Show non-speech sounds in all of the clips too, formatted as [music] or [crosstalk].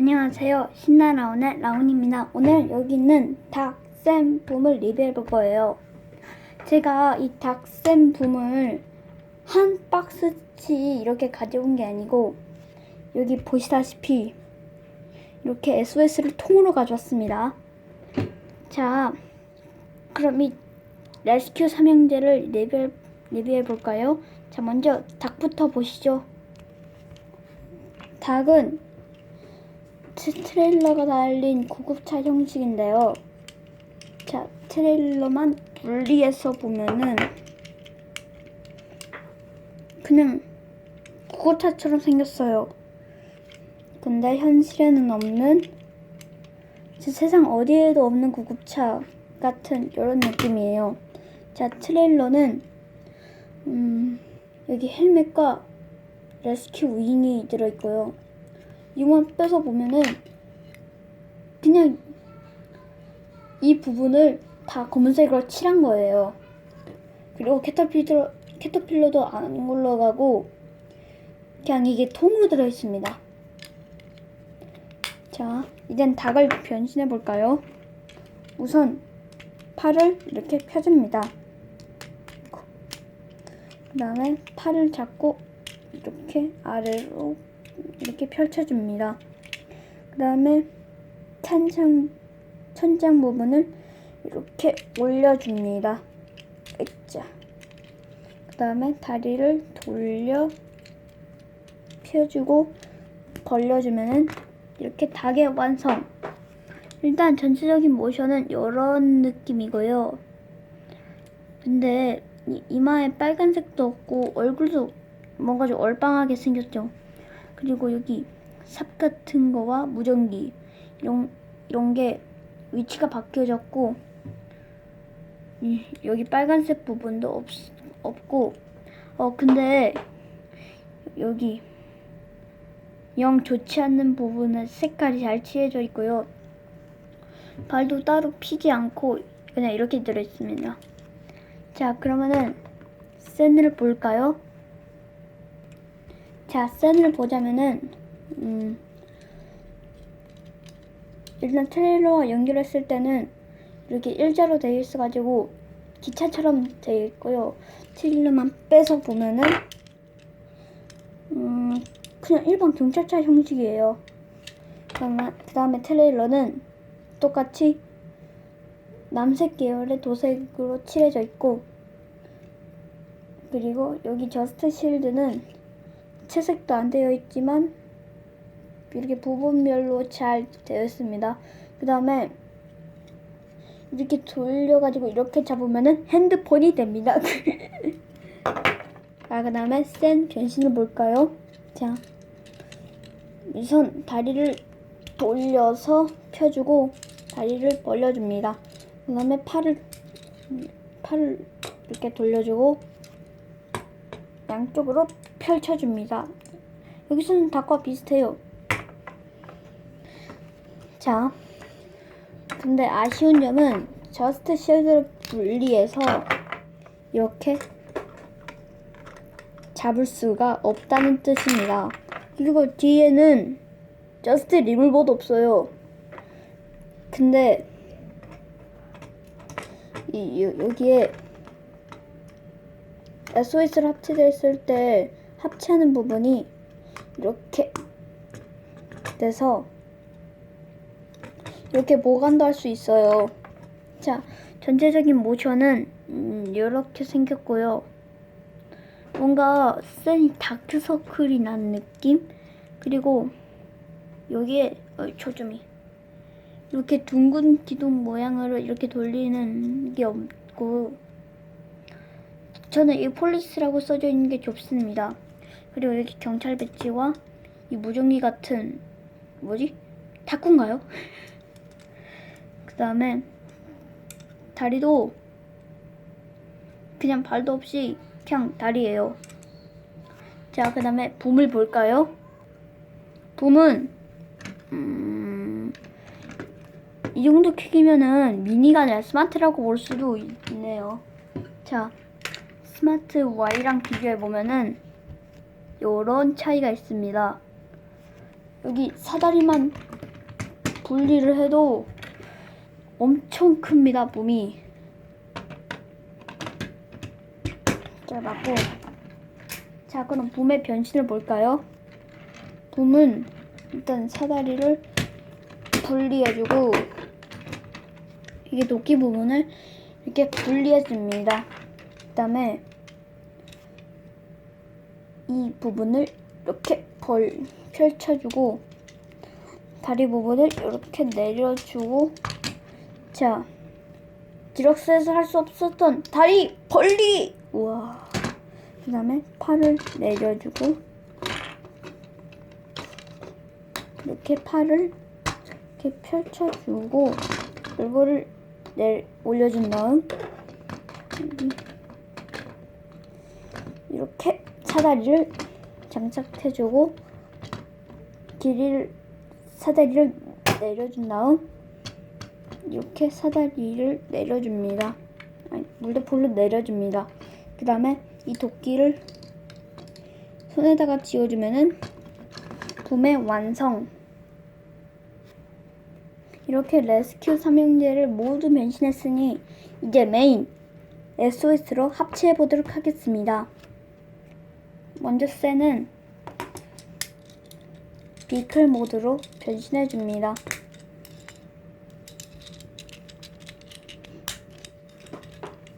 안녕하세요. 신나라운의 라운입니다. 오늘 여기 있는 닥센 붐을 리뷰해 볼 거예요. 제가 이 닥센 붐을 한 박스치 이렇게 가져온 게 아니고 여기 보시다시피 이렇게 SOS를 통으로 가져왔습니다. 자, 그럼 이 레스큐 삼형제를 리뷰해, 리뷰해 볼까요? 자, 먼저 닭부터 보시죠. 닭은 트- 트레일러가 달린 구급차 형식인데요. 자, 트레일러만 분리해서 보면은 그냥 구급차처럼 생겼어요. 근데 현실에는 없는 세상 어디에도 없는 구급차 같은 이런 느낌이에요. 자, 트레일러는 음, 여기 헬멧과 레스큐 윙이 들어있고요. 이만 빼서 보면은 그냥 이 부분을 다 검은색으로 칠한 거예요. 그리고 캐터필러, 캐터필러도 안 굴러가고 그냥 이게 통으로 들어있습니다. 자, 이젠 닭을 변신해 볼까요? 우선 팔을 이렇게 펴줍니다. 그 다음에 팔을 잡고 이렇게 아래로 이렇게 펼쳐줍니다. 그 다음에 천장, 천장 부분을 이렇게 올려줍니다. 그 다음에 다리를 돌려 펴주고 벌려주면은 이렇게 닭의 완성. 일단 전체적인 모션은 이런 느낌이고요. 근데 이- 이마에 빨간색도 없고 얼굴도 뭔가 좀 얼빵하게 생겼죠. 그리고 여기 삽 같은 거와 무전기 이런 이런 게 위치가 바뀌어졌고 이- 여기 빨간색 부분도 없, 없고 어 근데 여기 영 좋지 않는 부분은 색깔이 잘 칠해져 있고요. 발도 따로 피지 않고 그냥 이렇게 들어있습니다. 자 그러면은 샌을 볼까요? 자, 샌을 보자면은, 음, 일단 트레일러와 연결했을 때는 이렇게 일자로 되어 있어가지고 기차처럼 되어 있고요. 트레일러만 빼서 보면은, 음, 그냥 일반 경찰차 형식이에요. 그 다음에 트레일러는 똑같이 남색 계열의 도색으로 칠해져 있고, 그리고 여기 저스트 실드는 채색도 안 되어 있지만 이렇게 부분별로 잘 되어 있습니다. 그 다음에 이렇게 돌려가지고 이렇게 잡으면은 핸드폰이 됩니다. [laughs] 아, 그 다음에 센 변신을 볼까요? 자, 우선 다리를 돌려서 펴주고 다리를 벌려줍니다. 그 다음에 팔을 팔을 이렇게 돌려주고 양쪽으로 펼쳐줍니다. 여기서는 닭과 비슷해요. 자, 근데 아쉬운 점은 저스트 쉴드를 분리해서 이렇게 잡을 수가 없다는 뜻입니다. 그리고 뒤에는 저스트 리블보도 없어요. 근데 이, 여- 여기에 SOS를 합체됐을 때 합체하는 부분이 이렇게 돼서 이렇게 보관도 할 수 있어요. 자, 전체적인 모션은 음, 이렇게 생겼고요. 뭔가 센 다크서클이 나는 느낌? 그리고 여기에 어, 초점이 이렇게 둥근 기둥 모양으로 이렇게 돌리는 게 없고 저는 이 폴리스라고 써져 있는 게 좋습니다. 그리고 여기 경찰 배지와 이 무전기 같은 뭐지? 다쿠인가요? [laughs] 그 다음에 다리도 그냥 발도 없이 그냥 다리예요. 자, 그 다음에 붐을 볼까요? 붐은 음, 이 정도 크기면은 미니가 아니라 스마트라고 볼 수도 있네요. 자, 스마트 Y랑 비교해 보면은 요런 차이가 있습니다. 여기 사다리만 분리를 해도 엄청 큽니다, 몸이. 자, 맞고. 자, 그럼 봄의 변신을 볼까요? 봄은 일단 사다리를 분리해주고 이게 도끼 부분을 이렇게 분리해줍니다. 그 다음에 이 부분을 이렇게 벌 펼쳐주고 다리 부분을 이렇게 내려주고 자 디럭스에서 할 수 없었던 다리 벌리! 우와. 그 다음에 팔을 내려주고 이렇게 팔을 이렇게 펼쳐주고 얼굴을 내 올려준 다음 이렇게 사다리를 장착해주고 길이를 사다리를 내려준 다음 이렇게 사다리를 내려줍니다. 아니, 물대포를 내려줍니다. 그 다음에 이 도끼를 손에다가 쥐어주면은 붐의 완성. 이렇게 레스큐 삼형제를 모두 변신했으니 이제 메인 SOS로 합체해 보도록 하겠습니다. 먼저 쎄는 비클 모드로 변신해 줍니다.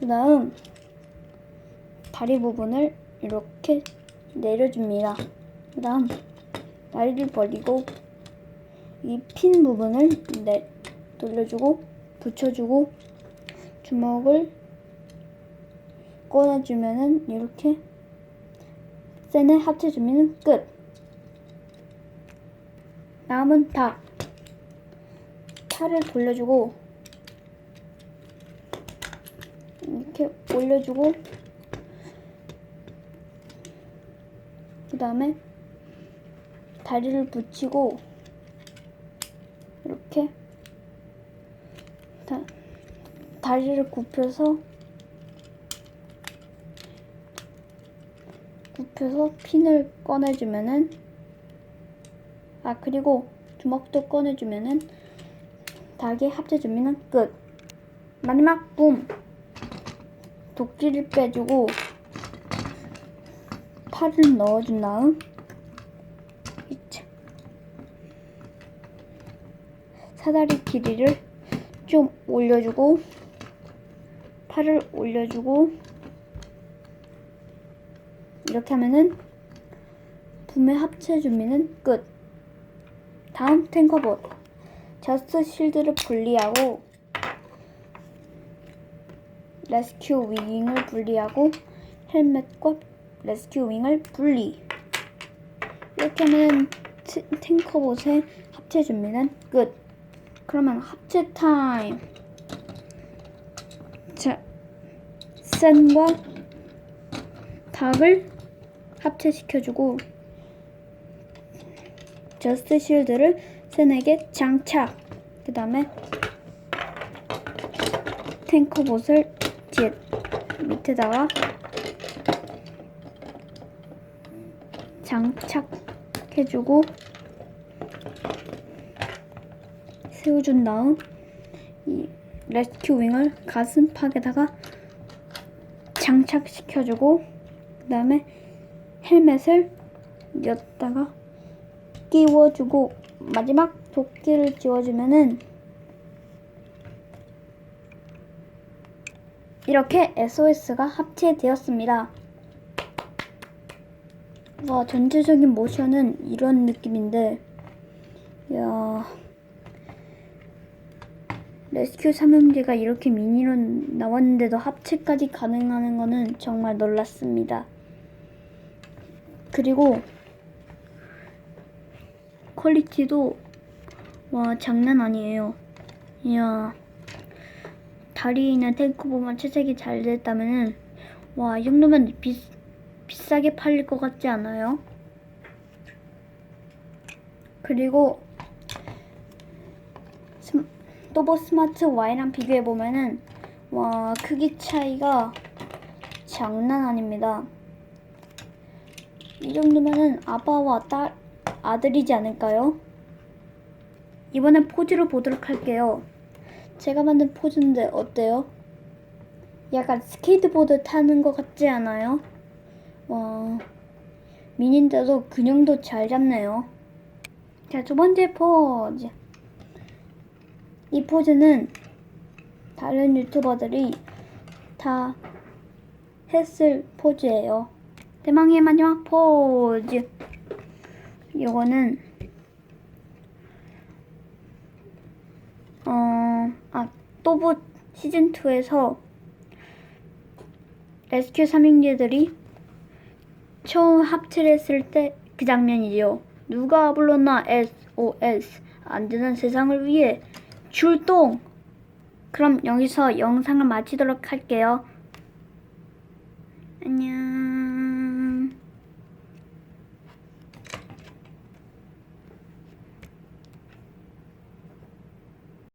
그 다음 다리 부분을 이렇게 내려줍니다. 그 다음 다리를 벌리고 이 핀 부분을 내 돌려주고 붙여주고 주먹을 꺼내주면은 이렇게 센에 합쳐주면 끝. 다음은 닭. 팔을 돌려주고 이렇게 올려주고 그 다음에 다리를 붙이고 이렇게 다, 다리를 굽혀서 굽혀서 핀을 꺼내주면은 아 그리고 주먹도 꺼내주면은 닭이 합쳐주면은 끝. 마지막 붐. 도끼를 빼주고 팔을 넣어준 다음 사다리 길이를 좀 올려주고 팔을 올려주고 이렇게 하면은 붐에 합체 준비는 끝. 다음 탱커봇 저스트 실드를 분리하고 레스큐 윙을 분리하고 헬멧과 레스큐 윙을 분리. 이렇게 하면 트- 탱커봇의 합체 준비는 끝. 그러면 합체 타임. 자, 센과 닭을 합체시켜주고 저스트 실드를 센에게 장착. 그 다음에 탱커봇을 뒤에 밑에다가 장착해주고 세워준 다음 이 레스큐 윙을 가슴팍에다가 장착시켜주고 그 다음에 헬멧을 엿다가 끼워주고 마지막 도끼를 쥐어주면은 이렇게 SOS가 합체되었습니다. 와 전체적인 모션은 이런 느낌인데 야 레스큐 삼형제가 이렇게 미니로 나왔는데도 합체까지 가능하는 거는 정말 놀랐습니다. 그리고 퀄리티도 와 장난 아니에요. 이야 다리에 있는 탱크보만 채색이 잘 됐다면은 와 이 정도면 비, 비싸게 팔릴 것 같지 않아요? 그리고 스, 또보 스마트 Y랑 비교해 보면은 와 크기 차이가 장난 아닙니다. 이 정도면은 아빠와 딸 아들이지 않을까요? 이번엔 포즈를 보도록 할게요. 제가 만든 포즈인데 어때요? 약간 스케이트보드 타는 것 같지 않아요? 와, 미니인데도 균형도 잘 잡네요. 자, 두 번째 포즈. 이 포즈는 다른 유튜버들이 다 했을 포즈예요. 대망의 마지막 포즈. 이거는 어, 아, 또봇 시즌 2에서 레스큐 삼형제들이 처음 합체를 했을 때 그 장면이죠. 누가 불렀나 SOS 안 되는 세상을 위해 출동. 그럼 여기서 영상을 마치도록 할게요. 안녕.